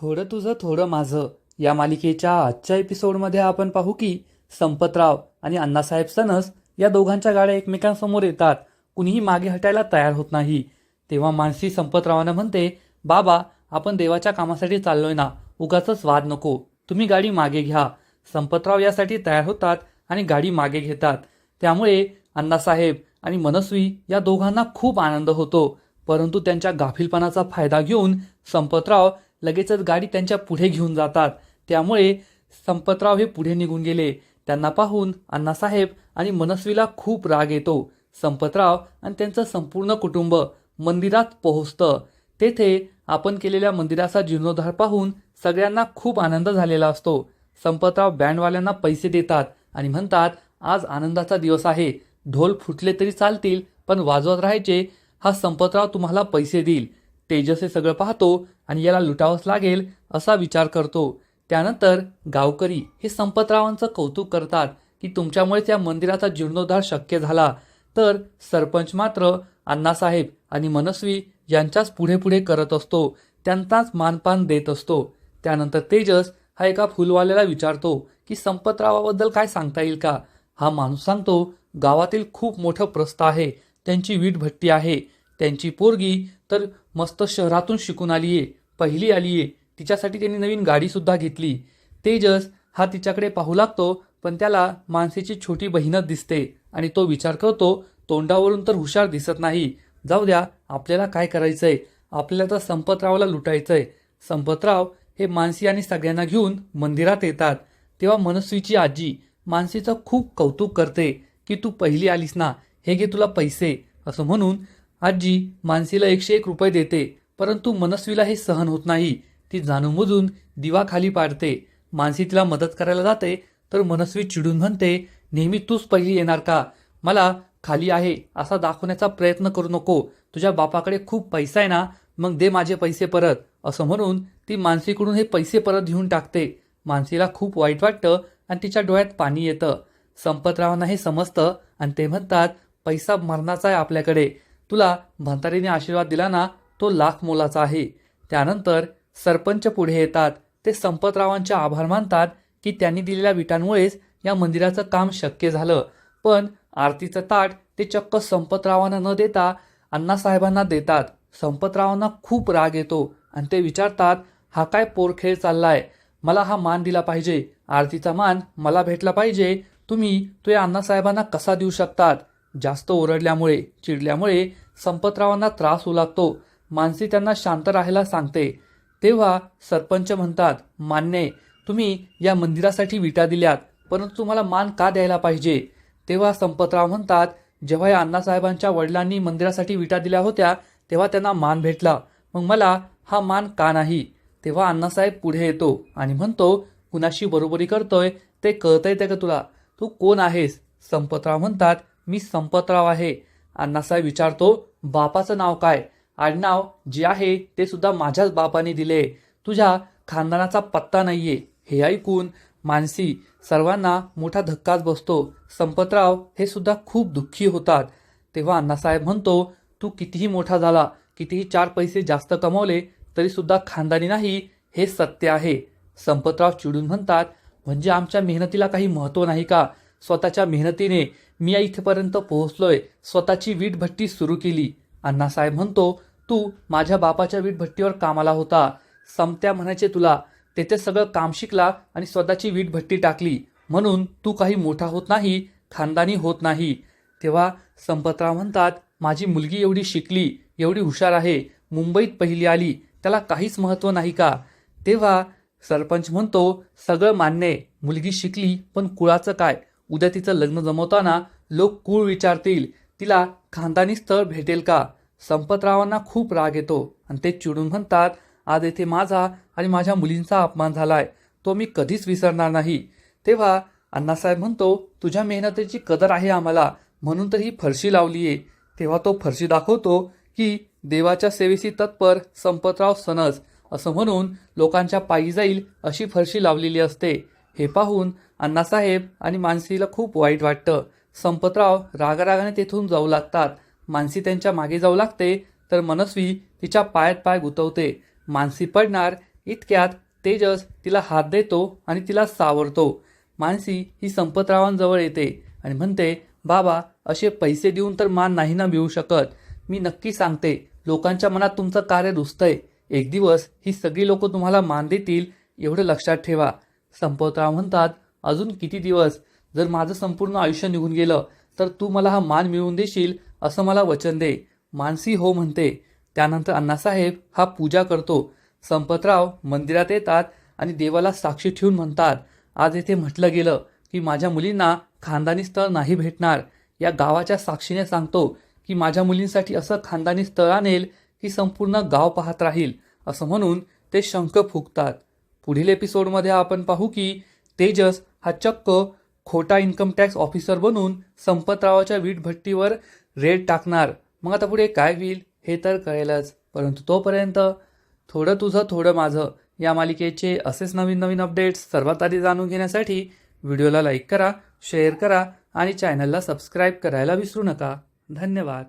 थोडं तुझं थोडं माझं. या मालिकेच्या आजच्या एपिसोडमध्ये आपण पाहू की संपतराव आणि अण्णासाहेब सनस या दोघांच्या गाड्या एकमेकांसमोर येतात. कुणीही मागे हटायला तयार होत नाही. तेव्हा मानसी संपतरावांना म्हणते बाबा आपण देवाच्या कामासाठी चाललोय ना. उगाच वाद नको. तुम्ही गाडी मागे घ्या. संपतराव यासाठी तयार होतात आणि गाडी मागे घेतात. त्यामुळे अण्णासाहेब आणि मनस्वी या दोघांना खूप आनंद होतो. परंतु त्यांच्या गाफीलपणाचा फायदा घेऊन संपतराव लगेचच गाडी त्यांच्या पुढे घेऊन जातात. त्यामुळे संपतराव हे पुढे निघून गेले. त्यांना पाहून अण्णासाहेब आणि मनस्वीला खूप राग येतो. संपतराव आणि त्यांचं संपूर्ण कुटुंब मंदिरात पोहोचतं. तेथे आपण केलेल्या मंदिराचा जीर्णोद्धार पाहून सगळ्यांना खूप आनंद झालेला असतो. संपतराव बँडवाल्यांना पैसे देतात आणि म्हणतात आज आनंदाचा दिवस आहे. ढोल फुटले तरी चालतील पण वाजवत राहायचे हा संपतराव तुम्हाला पैसे देईल. तेजस हे सगळं पाहतो आणि याला लुटावंच लागेल असा विचार करतो. त्यानंतर गावकरी हे संपतरावांचं कौतुक करतात की तुमच्यामुळेच या मंदिराचा जीर्णोद्धार शक्य झाला. तर सरपंच मात्र अण्णासाहेब आणि मनस्वी यांच्याच पुढे पुढे करत असतो. त्यांचाच मानपान देत असतो. त्यानंतर तेजस हा एका फुलवाल्याला विचारतो की संपतरावाबद्दल काय सांगता येईल का? हा माणूस सांगतो गावातील खूप मोठं प्रस्थ आहे. त्यांची वीट भट्टी आहे. त्यांची पोरगी तर मस्त शहरातून शिकून आली आहे पहिली आली आहे तिच्यासाठी त्यांनी नवीन गाडीसुद्धा घेतली. तेजस हा तिच्याकडे पाहू लागतो पण त्याला मानसीची छोटी बहीणच दिसते आणि तो विचार करतो तोंडावरून तर हुशार दिसत नाही. जाऊ द्या आपल्याला काय करायचं आहे आपल्याला तर संपतरावला लुटायचं आहे संपतराव हे मानसी आणि सगळ्यांना घेऊन मंदिरात येतात. तेव्हा मनस्वीची आजी मानसीचं खूप कौतुक करते की तू पहिली आलीस ना हे घे तुला पैसे असं म्हणून आजी मानसीला एकशे एक रुपये देते परंतु मनस्वीला हे सहन होत नाही. ती जाणूनबुजून दिवा खाली पाडते. मानसी तिला मदत करायला जाते तर मनस्वी चिडून म्हणते नेहमी तूच पहिली येणार का? मला खाली आहे असा दाखवण्याचा प्रयत्न करू नको. तुझ्या बापाकडे खूप पैसा आहे ना मग दे माझे पैसे परत. असं म्हणून ती मानसीकडून हे पैसे परत घेऊन टाकते. मानसीला खूप वाईट वाटतं आणि तिच्या डोळ्यात पाणी येतं. संपतरावांना हे समजतं आणि ते म्हणतात पैसा मरणाचा आहे आपल्याकडे. तुला म्हातारीने आशीर्वाद दिला ना तो लाख मोलाचा आहे. त्यानंतर सरपंच पुढे येतात. ते संपतरावांचे आभार मानतात की त्यांनी दिलेल्या विटांमुळेच या मंदिराचं काम शक्य झालं. पण आरतीचं ताट ते चक्क संपतरावांना न देता अण्णासाहेबांना देतात. संपतरावांना खूप राग येतो आणि ते विचारतात हा काय पोरखेळ चाललाय? मला हा मान दिला पाहिजे. आरतीचा मान मला भेटला पाहिजे. तुम्ही तो या अण्णासाहेबांना कसा देऊ शकतात? जास्त ओरडल्यामुळे चिडल्यामुळे संपतरावांना त्रास होऊ लागतो. मानसी त्यांना शांत राहायला सांगते. तेव्हा सरपंच म्हणतात मान्य तुम्ही या मंदिरासाठी विटा दिल्यात परंतु तुम्हाला मान का द्यायला पाहिजे? तेव्हा संपतराव म्हणतात जेव्हा या अण्णासाहेबांच्या वडिलांनी मंदिरासाठी विटा दिल्या होत्या तेव्हा त्यांना मान भेटला. मग मला हा मान का नाही? तेव्हा अण्णासाहेब पुढे येतो आणि म्हणतो कुणाशी बरोबरी करतोय ते कळतंय ते का तुला? तू कोण आहेस? संपतराव म्हणतात मी संपतराव आहे. अण्णासाहेब विचारतो बापाचं नाव काय? आडनाव जे आहे ते सुद्धा माझ्याच बापाने दिले. तुझ्या खानदानाचा पत्ता नाहीये. हे ऐकून मानसी सर्वांना मोठा धक्काच बसतो. संपतराव हे सुद्धा खूप दुःखी होतात. तेव्हा अण्णासाहेब म्हणतो तू कितीही मोठा झाला कितीही चार पैसे जास्त कमवले तरी सुद्धा खानदानी नाही हे सत्य आहे. संपतराव चिडून म्हणतात म्हणजे आमच्या मेहनतीला काही महत्त्व नाही का? स्वतःच्या मेहनतीने मी या इथेपर्यंत पोहोचलोय. स्वतःची वीटभट्टी सुरू केली. अण्णासाहेब म्हणतो तू माझ्या बापाच्या वीटभट्टीवर कामाला होता. समत्या म्हणायचे तुला. तेथे सगळं काम शिकला आणि स्वतःची वीटभट्टी टाकली. म्हणून तू काही मोठा होत नाही खानदानी होत नाही. तेव्हा संपतराव म्हणतात माझी मुलगी एवढी शिकली एवढी हुशार आहे. मुंबईत पहिली आली. त्याला काहीच महत्त्व नाही का? तेव्हा सरपंच म्हणतो सगळं मान्य आहे. मुलगी शिकली पण कुळाचं काय? उद्या तिचं लग्न जमवताना लोक कुळ विचारतील तिला खानदानी स्थळ भेटेल का? संपतरावांना खूप राग येतो आणि ते चिडून म्हणतात आज येथे माझा आणि माझ्या मुलींचा अपमान झालाय. तो मी कधीच विसरणार नाही. तेव्हा अण्णासाहेब म्हणतो तुझ्या मेहनतीची कदर आहे आम्हाला म्हणून तर ही फरशी लावलीये तेव्हा तो फरशी दाखवतो की देवाच्या सेवेशी तत्पर संपतराव सनस असं म्हणून लोकांच्या पायी जाईल अशी फरशी लावलेली असते. हे पाहून अण्णासाहेब आणि मानसीला खूप वाईट वाटतं. संपतराव रागारागाने तेथून जाऊ लागतात. मानसी त्यांच्या मागे जाऊ लागते तर मनस्वी तिच्या पायात पाय गुतवते. मानसी पडणार इतक्यात तेजस तिला हात देतो आणि तिला सावरतो. मानसी ही संपतरावांजवळ येते आणि म्हणते बाबा असे पैसे देऊन तर मान नाही ना मिळू शकत. मी नक्की सांगते लोकांच्या मनात तुमचं कार्य रुजतंय एक दिवस ही सगळी लोक तुम्हाला मान देतील एवढं लक्षात ठेवा. संपतराव म्हणतात अजून किती दिवस? जर माझं संपूर्ण आयुष्य निघून गेलं तर तू मला हा मान मिळवून देशील असं मला वचन दे. मानसी हो म्हणते. त्यानंतर अण्णासाहेब हा पूजा करतो. संपतराव मंदिरात येतात आणि देवाला साक्षी ठेवून म्हणतात आज येथे म्हटलं गेलं की माझ्या मुलींना खानदानी स्थळ नाही भेटणार. या गावाच्या साक्षीने सांगतो की माझ्या मुलींसाठी असं खानदानी स्थळ आणेल की संपूर्ण गाव पाहत राहील असं म्हणून ते शंख फुकतात पुढील एपिसोडमध्ये आपण पाहू की तेजस हा चक्क खोटा इन्कम टॅक्स ऑफिसर बनून संपतरावाच्या वीटभट्टीवर रेड टाकणार. मग आता पुढे काय होईल हे तर कळेलच. परंतु तोपर्यंत थोडं तुझं थोडं माझं या मालिकेचे असेच नवीन नवीन अपडेट्स सर्वात आधी जाणून घेण्यासाठी व्हिडिओला लाईक करा शेअर करा आणि चॅनलला सबस्क्राईब करायला विसरू नका. धन्यवाद.